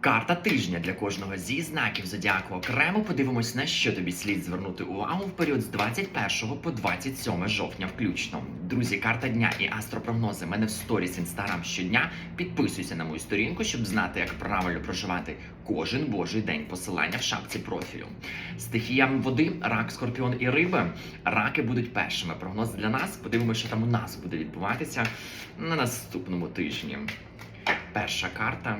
Карта тижня для кожного зі знаків зодіаку окремо подивимось, на що тобі слід звернути увагу в період з 21 по 27 жовтня включно. Друзі, карта дня і астропрогнози мене в сторіс інстаграм щодня. Підписуйся на мою сторінку, щоб знати, як правильно проживати кожен божий день. Посилання в шапці профілю. Стихія води, рак, скорпіон і риби. Раки будуть першими. Прогноз для нас. Подивимося, що там у нас буде відбуватися на наступному тижні. Перша карта.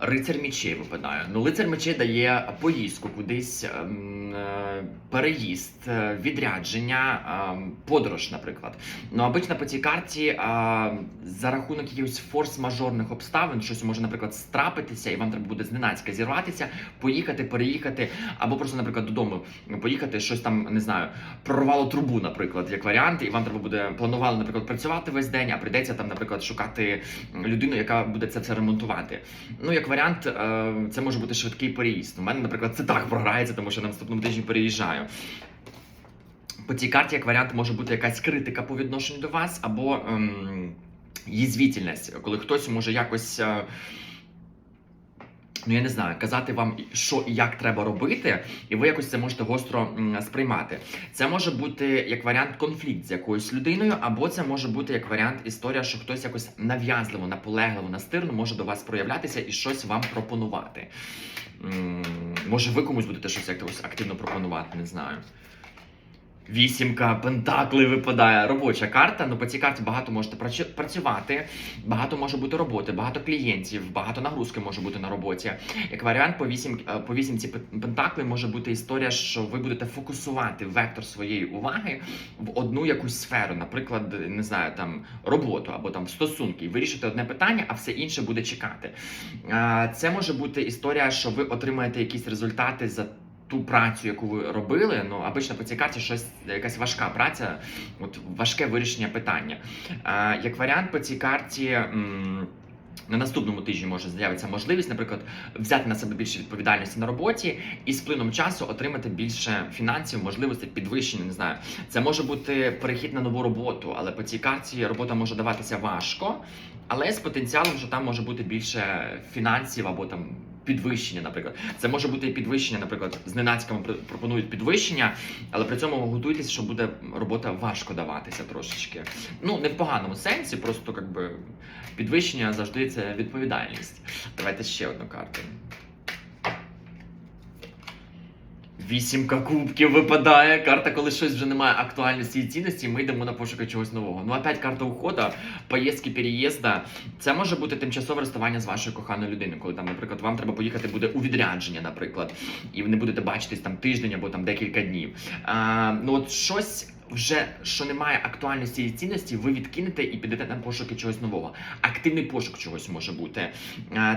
Рицар мечей випадає. Ну, лицар мечей дає поїздку кудись, ем, е, переїзд, е, відрядження, ем, подорож, наприклад. Ну, обично по цій карті е, за рахунок якихось форс-мажорних обставин щось може, наприклад, страпитися, і вам треба буде зненацька зірватися, поїхати, переїхати, або просто, наприклад, додому поїхати, щось там не знаю, прорвало трубу, наприклад, як варіант, і вам треба буде планували, наприклад, працювати весь день, а прийдеться там, наприклад, шукати людину, яка буде це все ремонтувати. Ну, як варіант, е, це може бути швидкий переїзд. У мене, наприклад, це так програється, тому що на наступному тижні переїжджаю. По цій карті, як варіант, може бути якась критика по відношенню до вас, або ем, їзвітельність, коли хтось може якось. Е, Ну, я не знаю, казати вам, що і як треба робити, і ви якось це можете гостро сприймати. Це може бути як варіант конфлікт з якоюсь людиною, або це може бути як варіант історія, що хтось якось нав'язливо, наполегливо, настирно може до вас проявлятися і щось вам пропонувати. Може, ви комусь будете щось якось активно пропонувати, не знаю. Вісімка пентаклей випадає робоча карта. Ну по цій карті багато можете працювати, багато може бути роботи, багато клієнтів, багато нагрузки може бути на роботі. Як варіант, по вісім е, по вісімці пен- пентаклей може бути історія, що ви будете фокусувати вектор своєї уваги в одну якусь сферу, наприклад, не знаю, там роботу або там стосунки, вирішити одне питання, а все інше буде чекати. Це може бути історія, що ви отримаєте якісь результати за ту працю, яку ви робили, ну обично по цій карті щось якась важка праця, от важке вирішення питання. А, як варіант по цій карті. на наступному тижні може з'явитися можливість, наприклад, взяти на себе більше відповідальності на роботі і з плином часу отримати більше фінансів, можливостей підвищення. Не знаю, це може бути перехід на нову роботу, але по цій карті робота може даватися важко, але з потенціалом, що там може бути більше фінансів або там підвищення, наприклад. Це може бути підвищення, наприклад, зненацька вам пропонують підвищення, але при цьому готуйтесь, що буде робота важко даватися трошечки. Ну, не в поганому сенсі, просто якби підвищення завжди це відповідальність. Давайте ще одну карту. Вісімка кубків випадає. Карта, коли щось вже не має актуальності і цінності, ми йдемо на пошуки чогось нового. Ну, опять карта уходу, поїздки, переїзда. Це може бути тимчасове розставання з вашою коханою людиною, коли там, наприклад, вам треба поїхати буде у відрядження, наприклад, і ви не будете бачитись там тиждень або там декілька днів. А, ну от щось. Вже що немає актуальності і цінності, ви відкинете і підете на пошуки чогось нового. Активний пошук чогось може бути.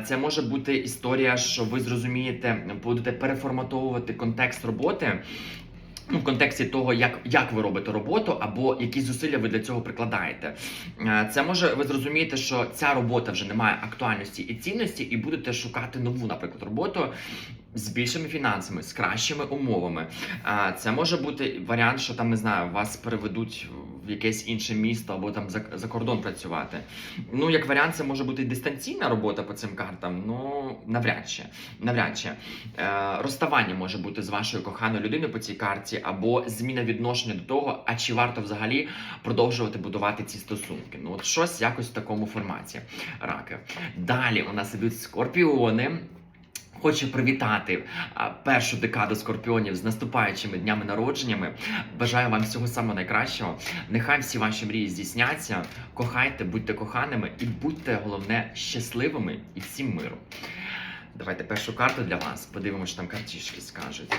Це може бути історія, що ви зрозумієте, будете переформатовувати контекст роботи. Ну, в контексті того, як, як ви робите роботу, або які зусилля ви для цього прикладаєте. Е, Це може ви зрозумієте, що ця робота вже не має актуальності і цінності, і будете шукати нову, наприклад, роботу з більшими фінансами, з кращими умовами. Е, Це може бути варіант, що там не знаю, вас переведуть якесь інше місто або там за, за кордон працювати. Ну, як варіант, це може бути дистанційна робота по цим картам. Ну навряд чи навряд чи. Е, розставання може бути з вашою коханою людиною по цій карті, або зміна відношення до того, а чи варто взагалі продовжувати будувати ці стосунки. Ну, от щось якось в такому форматі. Раки. Далі у нас ідуть скорпіони. Хочу привітати першу декаду скорпіонів з наступаючими днями народженнями. Бажаю вам всього самого найкращого. Нехай всі ваші мрії здійсняться. Кохайте, будьте коханими і будьте головне щасливими і всім миру. Давайте першу карту для вас. Подивимося, що там картішки скажуть.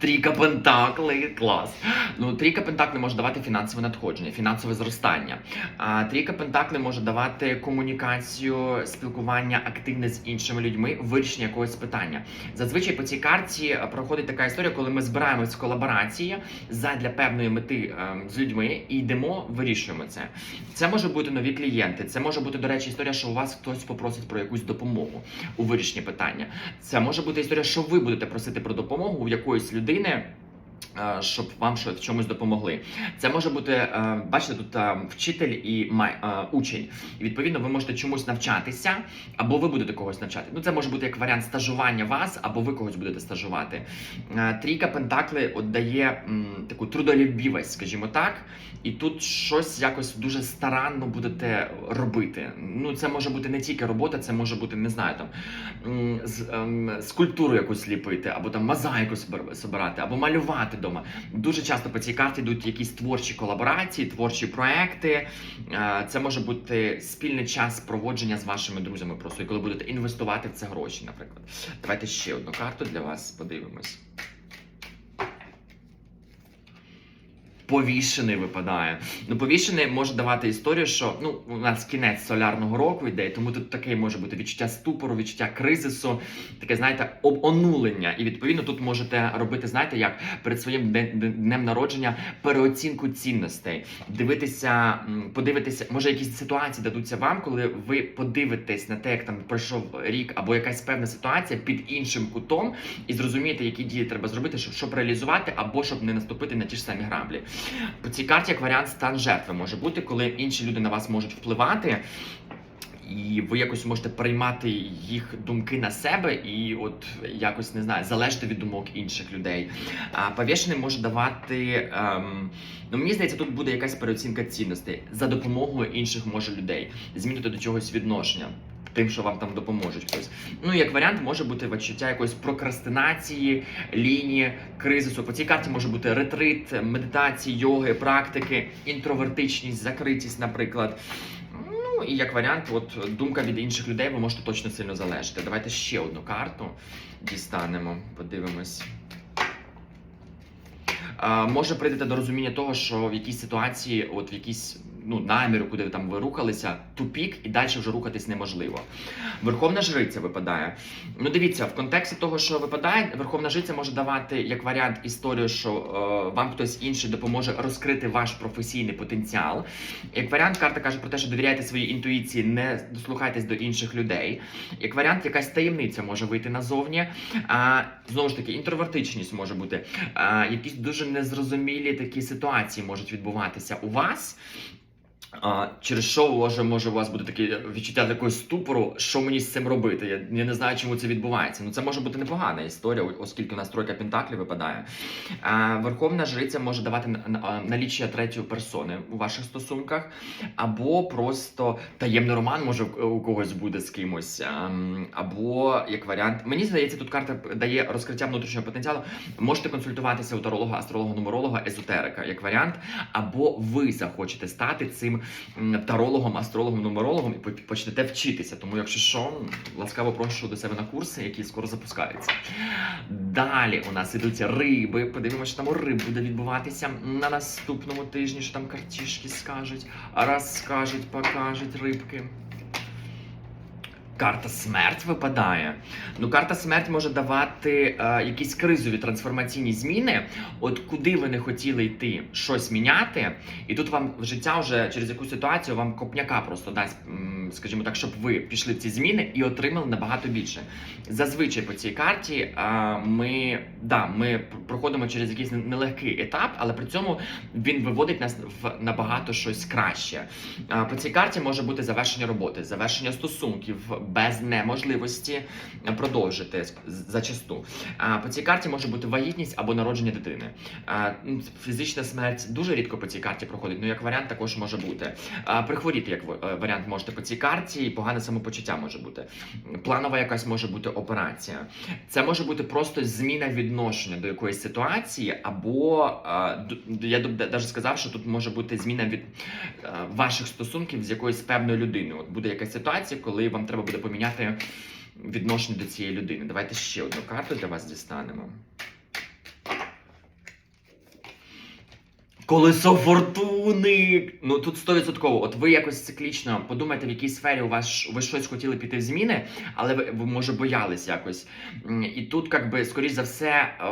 Трійка пентаклей, клас. Ну, трійка пентаклей може давати фінансове надходження, фінансове зростання. А трійка пентаклей може давати комунікацію, спілкування активне з іншими людьми, вирішення якогось питання. Зазвичай по цій карті е, проходить така історія, коли ми збираємось в колаборації задля певної мети е, з людьми і йдемо, вирішуємо це. Це може бути нові клієнти. Це може бути, до речі, історія, що у вас хтось попросить про якусь допомогу у вирішенні питання. Це може бути історія, що ви будете просити про допомогу у якоїсь людини. Е, щоб вам в чомусь допомогли. Це може бути, е, бачите, тут е, вчитель і е, учень. І відповідно ви можете чомусь навчатися, або ви будете когось навчати. Ну, це може бути як варіант стажування вас, або ви когось будете стажувати. Е, Трійка Пентакли дає таку трудолюбівість, скажімо так. І тут щось якось дуже старанно будете робити. Ну, це може бути не тільки робота, це може бути, не знаю, там ем, скульптуру якусь ліпити, або там мозаїку собирати, або малювати вдома. Дуже часто по цій карті йдуть якісь творчі колаборації, творчі проекти. Е, Це може бути спільний час проводження з вашими друзями, просто і коли будете інвестувати в це гроші, наприклад. Давайте ще одну карту для вас подивимось. Повішений випадає. Ну, повішений може давати історію, що ну у нас кінець солярного року йде, тому тут таке може бути відчуття ступору, відчуття кризису, таке, знаєте, об- онулення. І відповідно тут можете робити, знаєте, як перед своїм днем народження переоцінку цінностей, дивитися, подивитися, може якісь ситуації дадуться вам, коли ви подивитесь на те, як там пройшов рік, або якась певна ситуація під іншим кутом, і зрозумієте, які дії треба зробити, щоб, щоб реалізувати, або щоб не наступити на ті ж самі граблі. По цій карті як варіант стан жертви може бути, коли інші люди на вас можуть впливати. І ви якось можете приймати їх думки на себе і от якось не знаю, залежати від думок інших людей. А повішений може давати. Ем, ну мені здається, тут буде якась переоцінка цінностей за допомогою інших може людей, змінити до чогось відношення. Тим, що вам там допоможуть хтось. Ну, як варіант, може бути відчуття якоїсь прокрастинації, лінії, кризису. По цій карті може бути ретрит, медитації, йоги, практики, інтровертичність, закритість, наприклад. І як варіант, от думка від інших людей, ви можете точно сильно залежати. Давайте ще одну карту дістанемо, подивимось. Може прийдете до розуміння того, що в якійсь ситуації, от в якійсь ну, наміру, куди ви там ви рухалися, тупік, і далі вже рухатись неможливо. Верховна жриця випадає. Ну, дивіться, в контексті того, що випадає, Верховна жриця може давати як варіант історію, що е, вам хтось інший допоможе розкрити ваш професійний потенціал. Як варіант, карта каже про те, що довіряйте своїй інтуїції, не дослухайтесь до інших людей. Як варіант, якась таємниця може вийти назовні. А, знову ж таки, інтровертичність може бути. А, якісь дуже незрозумілі такі ситуації можуть відбуватися у вас. А, через що може, може у вас буде таке відчуття такого ступору, що мені з цим робити? Я, я не знаю, чому це відбувається. Ну це може бути непогана історія, оскільки у нас тройка пентаклів випадає. А, Верховна жриця може давати на- на- наліччя третьої персони у ваших стосунках, або просто таємний роман може у когось буде з кимось, ам, або як варіант. Мені здається, тут карта дає розкриття внутрішнього потенціалу. Можете консультуватися у таролога, астролога, нумеролога, езотерика, як варіант, або ви захочете стати цим тарологом, астрологом, нумерологом і почнете вчитися. Тому, якщо що, ласкаво прошу до себе на курси, які скоро запускаються. Далі у нас ідуть риби. Подивимося, що там у риб буде відбуватися на наступному тижні, що там картішки скажуть, розкажуть, покажуть рибки. Карта смерть випадає. Ну, карта смерть може давати е, якісь кризові трансформаційні зміни. От куди ви не хотіли йти, щось міняти, і тут вам в життя вже через якусь ситуацію вам копняка просто дасть, скажімо так, щоб ви пішли в ці зміни і отримали набагато більше. Зазвичай по цій карті е, ми, да, ми проходимо через якийсь нелегкий етап, але при цьому він виводить нас в набагато щось краще. Е, По цій карті може бути завершення роботи, завершення стосунків без неможливості продовжити зачасту. По цій карті може бути вагітність або народження дитини. Ну, Фізична смерть дуже рідко по цій карті проходить, ну як варіант також може бути. Прихворіти як е, варіант можете по цій карті, і погане самопочуття може бути. Планова якась може бути операція. Це може бути просто зміна відношення до якоїсь ситуації, або я навіть сказав, що тут може бути зміна від е, ваших стосунків з якоюсь певною людиною. От буде якась ситуація, коли вам треба буде поміняти відношення до цієї людини. Давайте ще одну карту для вас дістанемо. Колесо фортуни. Ну тут 100%. От ви якось циклічно подумайте, в якій сфері у вас ви щось хотіли піти в зміни, але ви, ви може боялись якось. І тут, якби, скоріш за все, е,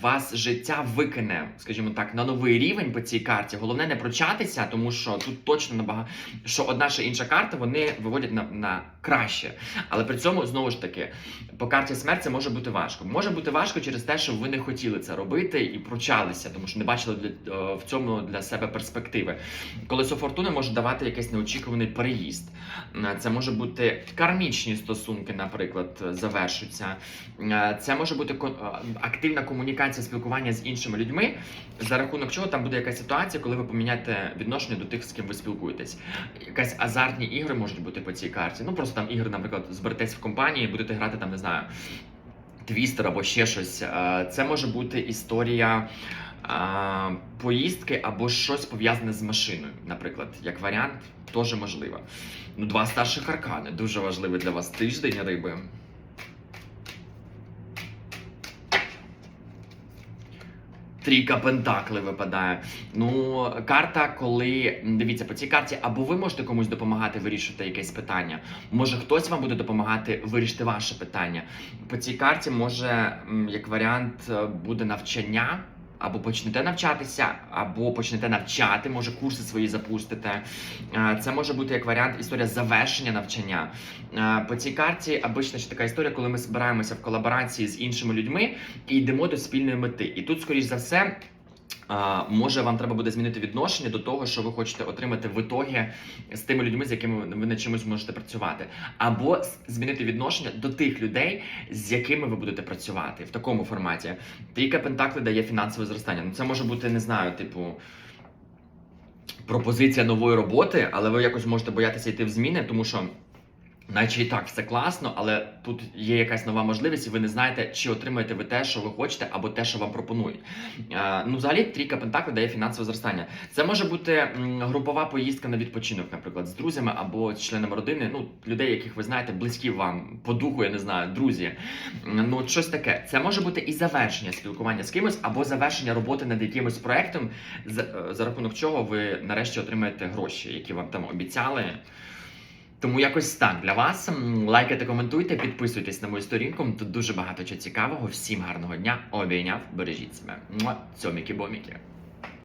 вас життя викине, скажімо так, на новий рівень по цій карті. Головне не прочатися, тому що тут точно набагато що одна ще інша карта вони виводять на, на краще. Але при цьому знову ж таки по карті смерть це може бути важко. Може бути важко через те, що ви не хотіли це робити і прочалися, тому що не бачили е, в цьому для себе перспективи. Колесо фортуни може давати якийсь неочікуваний переїзд. Е, Це може бути кармічні стосунки, наприклад, е, завершуються. Е, Це може бути активна комунікація, спілкування з іншими людьми, за рахунок чого там буде якась ситуація, коли ви поміняєте відношення до тих, з ким ви спілкуєтесь. Якась азартні ігри можуть бути по цій карті. Ну просто там ігри, наприклад, зберетесь в компанії, будете грати там, не знаю, твістер або ще щось. Це може бути історія. Е, Поїздки або щось пов'язане з машиною, наприклад, як варіант, теж можливо. Ну, два старших аркани дуже важливий для вас тиждень риби. Трійка Пентакли випадає. Ну, карта, коли дивіться, по цій карті, або ви можете комусь допомагати вирішити якесь питання, може хтось вам буде допомагати вирішити ваше питання. По цій карті може, як варіант, е, буде навчання. Або почнете навчатися, або почнете навчати, може курси свої запустите. Е, Це може бути як варіант історія завершення навчання. Е, По цій карті обична ще така історія, коли ми збираємося в колаборації з іншими людьми і йдемо до спільної мети. І тут, скоріш за все. Може, вам треба буде змінити відношення до того, що ви хочете отримати в ітогі з тими людьми, з якими ви над чимось можете працювати, або змінити відношення до тих людей, з якими ви будете працювати в такому форматі. Трійка Пентакли дає фінансове зростання. Ну це може бути, не знаю, типу. Пропозиція нової роботи, але ви якось можете боятися йти в зміни, тому що Наче і так все класно, але тут є якась нова можливість, і ви не знаєте, чи отримаєте ви те, що ви хочете, або те, що вам пропонують. Е, ну, взагалі, трійка Пентаклів дає фінансове зростання. Це може бути групова поїздка на відпочинок, наприклад, з друзями або з членами родини, ну, людей, яких ви знаєте, близькі вам по духу, я не знаю, друзі. Ну, щось таке. Це може бути і завершення спілкування з кимось, або завершення роботи над якимось проектом, за, е, за рахунок чого ви нарешті отримаєте гроші, які вам там обіцяли. Тому якось так для вас. Лайкайте, коментуйте, підписуйтесь на мою сторінку. Тут дуже багато чого цікавого. Всім гарного дня. Обійняв, бережіть себе. Муа, Цьоміки-боміки.